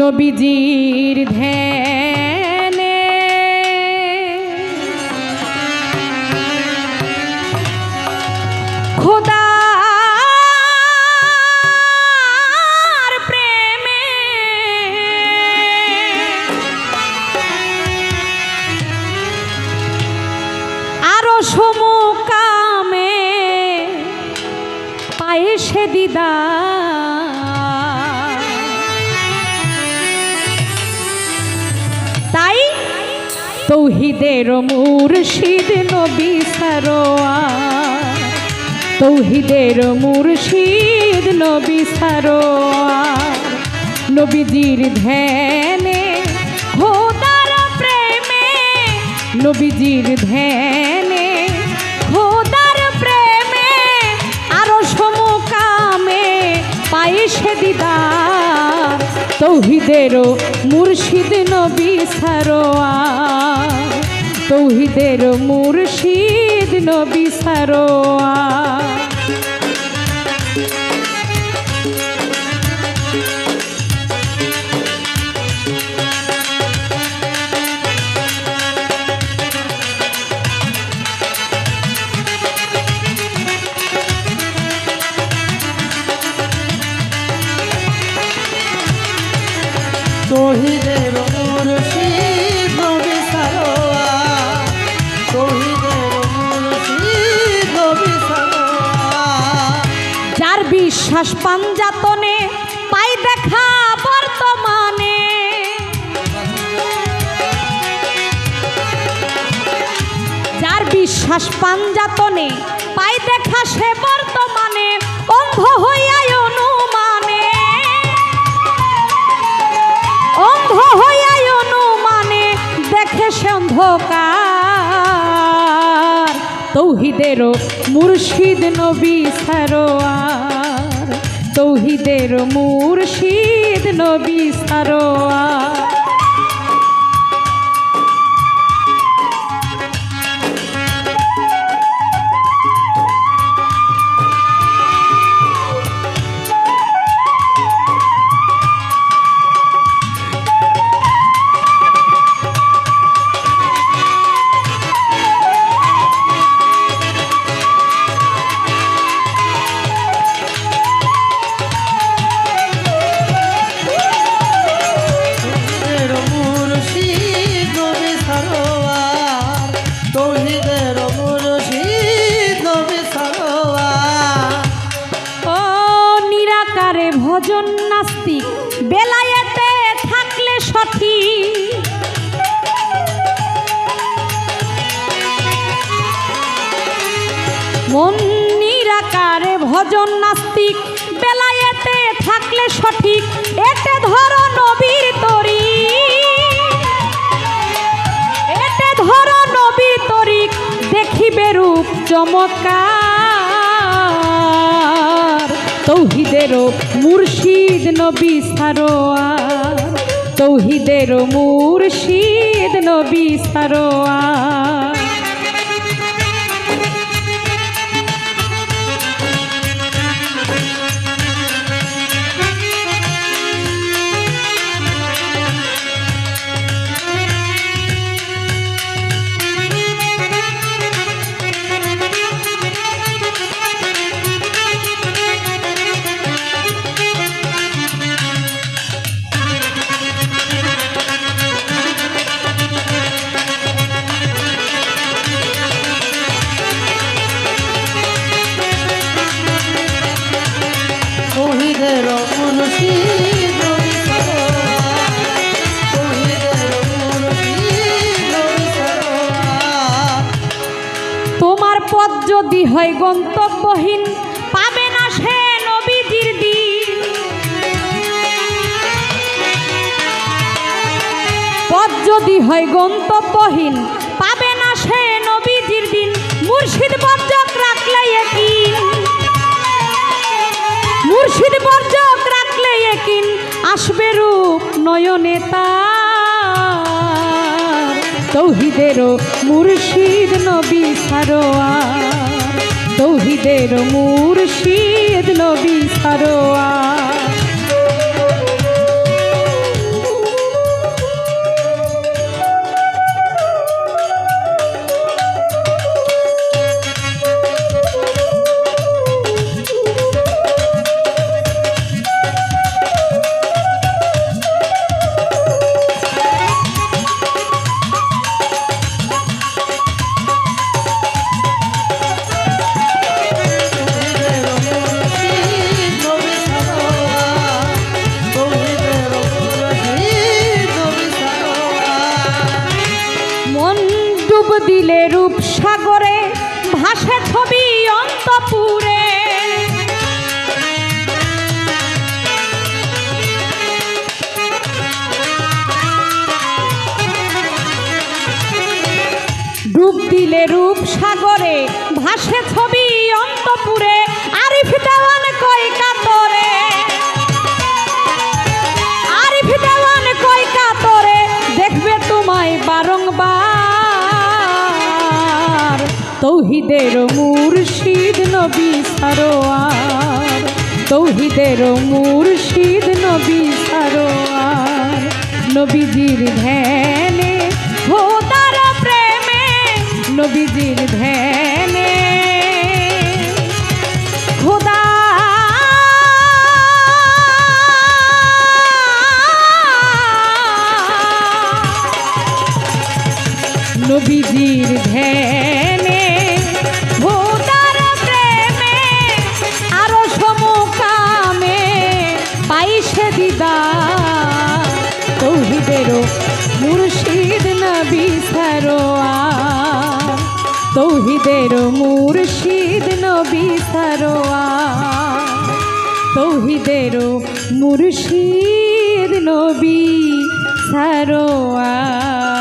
নবীজির ধ্যানে। খোদার প্রেমে আরও সমুকামে পায়ে সে দিদা তৌহিদের মুর্শিদ নবী সারোয়া তৌহিদের মুর্শিদ নবী সারোয়া নবীজির ধ্যানে খোদার প্রেমে, নবীজির ধ্যানে খোদার প্রেমে, আরও সমকামে পায়ে সে দিদার। তৌহিদের মুর্শিদ নবী সারোয়া তৌহিদের মুর্শিদ নবী সারোয়া যার বিশ্বাস পাঞ্জাতনে, পাই দেখা বর্তমানে। যার বিশ্বাস পাঞ্জাতনে, পাই দেখা সে বর্তমানে, অন্ধ হইয়াই অনুমানে। অন্ধ হইয়াই অনুমানে, দেখে সে অন্ধকার। তৌহিদেরও মুর্শিদ নবী সারোয়ার। তৌহিদের মুর্শিদ নবী সারোয়ার। মন নিরাকারে ভজন নাস্তিক বেলায়েতে থাকলে সঠিক, এতে ধরো নবীর তরি এতে ধরো নবীর তরিক, দেখিবে রূপ চমৎকার। তৌহিদেরও মুর্শিদ নবী সারোয়ার। তৌহিদেরও মুর্শিদ নবী সারোয়ার। হয় গন্তব্যহীন, পাবে না সে নবীজির দিন। পথ যদি হয় গন্তব্যহীন, পাবে না সে নবীজির দিন। মুর্শিদ বর্জক রাখলে একিন মুর্শিদ বর্জক রাখলে একিন আসবে রূপ নয়নে তৌহিদেরও মুর্শিদ নবী সারোয়ার। তৌহিদের মুর্শিদ নবী সারোয়ার। দিলে রূপ সাগরে, ভাসে ছবি অন্তপুরে। ডুব দিলে রূপ সাগরে, ভাসে ছবি অন্তপুরে। আরিফ দেওয়ান কই তৌহিদের মুর্শিদ নবী সারোয়ার। তৌহিদের মুর্শিদ নবী সারোয়ার। নবীজির ধ্যানে খোদার প্রেমে নবীজির তৌহিদেরও মুর্শিদ নবী সারোয়ার তৌহিদের মুর্শিদ নবী সারোয়ার